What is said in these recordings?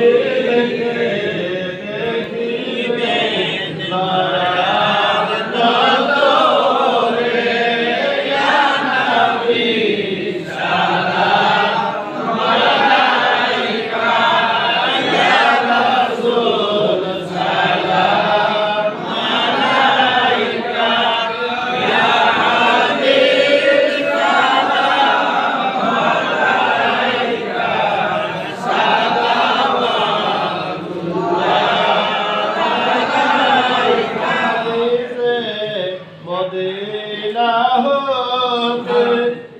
মাহফিলকে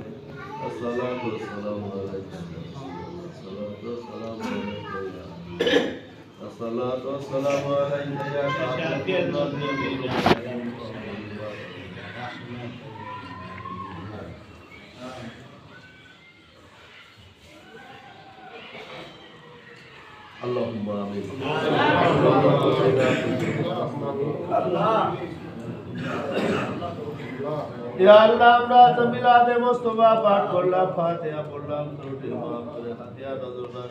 الصلاة والسلام عليك الصلاة والسلام عليك الصلاة والسلام عليك يا شافي المذنبين اللهم آمين ইয়া আল্লাহ আমরা তো মিলাদে মুস্তাফা পাঠ করলাম ফাতিহা পড়লাম ত্রুটি মাফ করে হাতিয়া নজরনা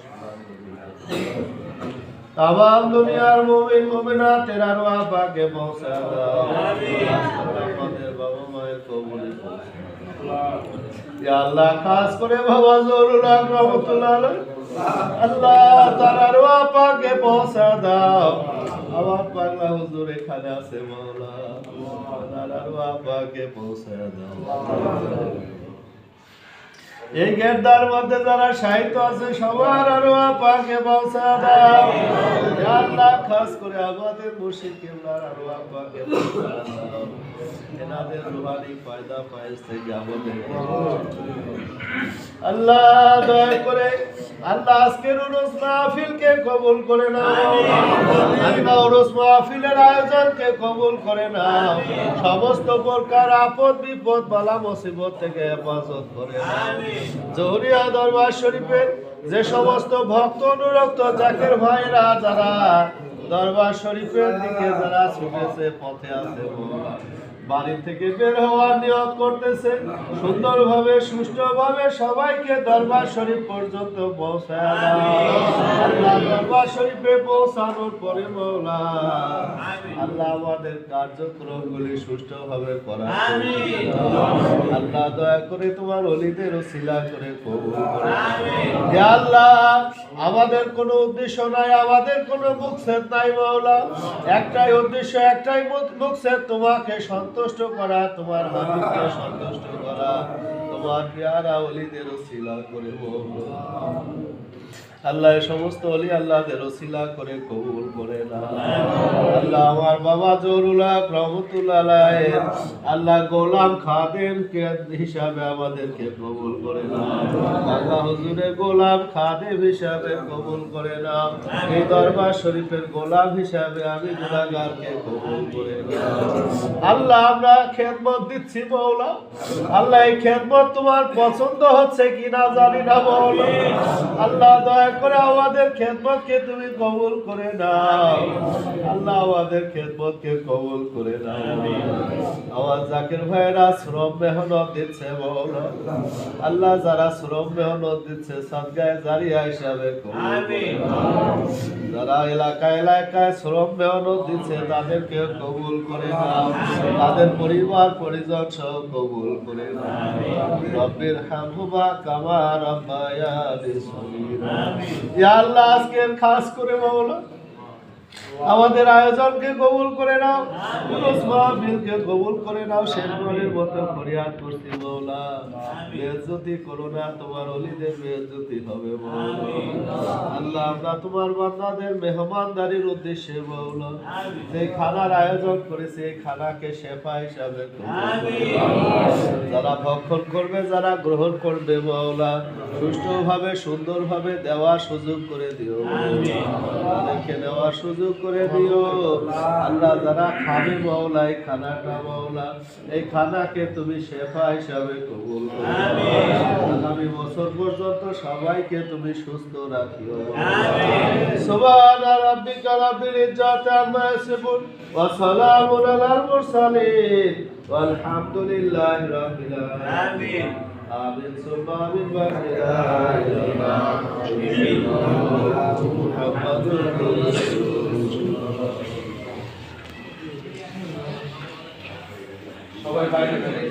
তামাম দুনিয়ার মুমিন মুমিনাত তেরা রোয়া পাকে পৌঁছা দাও আমাদের বাবা এই গেরদার মধ্যে যারা সাহিত্য আছে সবার আরও পাকে পৌঁছা দাও। আল্লাহ খাস করে আমাদের মুর্শিদ কেবলার আরও পাকে পৌঁছা দাও। এনাদের রুহানি ফায়দা পায়েস থেকে আমাদের আল্লাহ। দয়া করে আল্লাহ আজকের উরুস মাহফিলকে কবুল করে নাও। আল্লাহ উরুস মাহফিলের আয়োজনকে কবুল করে নাও। সমস্ত প্রকার আপদ বিপদ বালা মুসিবত থেকে হেফাজত করে জহরিয়া দরবার শরীফের যে সমস্ত ভক্ত অনুরক্ত জাকের ভাইরা যারা দরবার শরীফের দিকে যারা ছুটেছে পথে আছে বাড়ি থেকে বের হওয়ার নিয়ত করতেছে। সুন্দরভাবে সুষ্ঠুভাবে সবাইকে দরবার শরীফ পর্যন্ত পৌঁছায় আল্লাহ। দরবার শরীফে পৌঁছানোর পরে মৌলা আল্লাহ আমাদের কার্যক্রমগুলি সুষ্ঠুভাবে করা আল্লাহ দয়া করে তোমার অলিদের ওসিলা করে কবুল করে আল্লাহ আমাদের কোনো উদ্দেশ্য নাই, আমাদের কোনো মুখসেদ নাই মাওলা। একটাই উদ্দেশ্য, একটাই মুখসেদ তোমাকে সন্তুষ্ট করা, তোমার হাবিবকে সন্তুষ্ট করা, তোমার পেয়ারা অলিদের শিলা করে মাওলা আল্লাহ সমস্ত অলি আল্লাহদের ওসিলা করে কবুল করে না। আল্লাহ আমার বাবা জরুল্লাহ রহমতুল্লাহ আল্লাহ গোলাম খাদেম হিসাবে আমাদেরকে কবুল করে না। আল্লাহ হুজুরের গোলাম খাদেম হিসাবে কবুল করে না। এই দরবার শরীফের গোলাম হিসাবে আমি গুনাহগারকে কবুল করে না। আল্লাহ আমরা খেদমত দিচ্ছি মৌলা। আল্লাহ এই খেদমত তোমার পছন্দ হচ্ছে কিনা জানি না মৌলা। আল্লাহ দয়া করে আমাদের খেদমতকে তুমি কবুল করে নাও। আল্লাহ আমাদের খেদমতকে কবুল করে নাও। আমার জাকির ভাইরা শ্রম মেহনত দিচ্ছে মৌলা। আল্লাহ যারা শ্রম মেহনত দিচ্ছে সদগায় জারিয়া হিসাবে। যারা এলাকায় এলাকায় শ্রম মেহনত দিচ্ছে তাদেরকে কবুল করে নাও। তাদের পরিবার পরিজন সব কবুল করে নাও। রব্বির হামহুমা কামা রাব্বায়ানি সগীরা। ইয়া আল্লাহ আজকের খাস করে মাওলা আমাদের আয়োজনকে কবুল করে নাও। পুরুষ মাহফিলকে কবুল করে নাও। শেরবারের মতো ফরিয়াদ করছি মৌলা বেজ্জতি করো না, তোমার অলিদের বেজ্জতি হবে আল্লাহ, আমরা তোমার বান্দাদের মেহমানদারির উদ্দেশ্যে মৌলা যে খানার আয়োজন করেছে, এই খানাকে শেফা হিসাবে। যারা ভক্ষণ করবে, যারা গ্রহণ করবে মৌলা সুষ্ঠুভাবে, সুন্দরভাবে দেওয়ার সুযোগ করে দিও। তাদেরকে নেওয়ার সুযোগ করে দিও। আল্লাহ যারা খাবে মাওলা এই খানাটা মাওলা এই খানাকে তুমি শেফা হিসাবে কবুল আগামী বছর পর্যন্ত সবাইকে তুমি সুস্থ রাখিও। সুবহান রাব্বিকা রাব্বিল ইজ্জাতি আমিন। মুহাম্মাদুর রাসূল বাইরে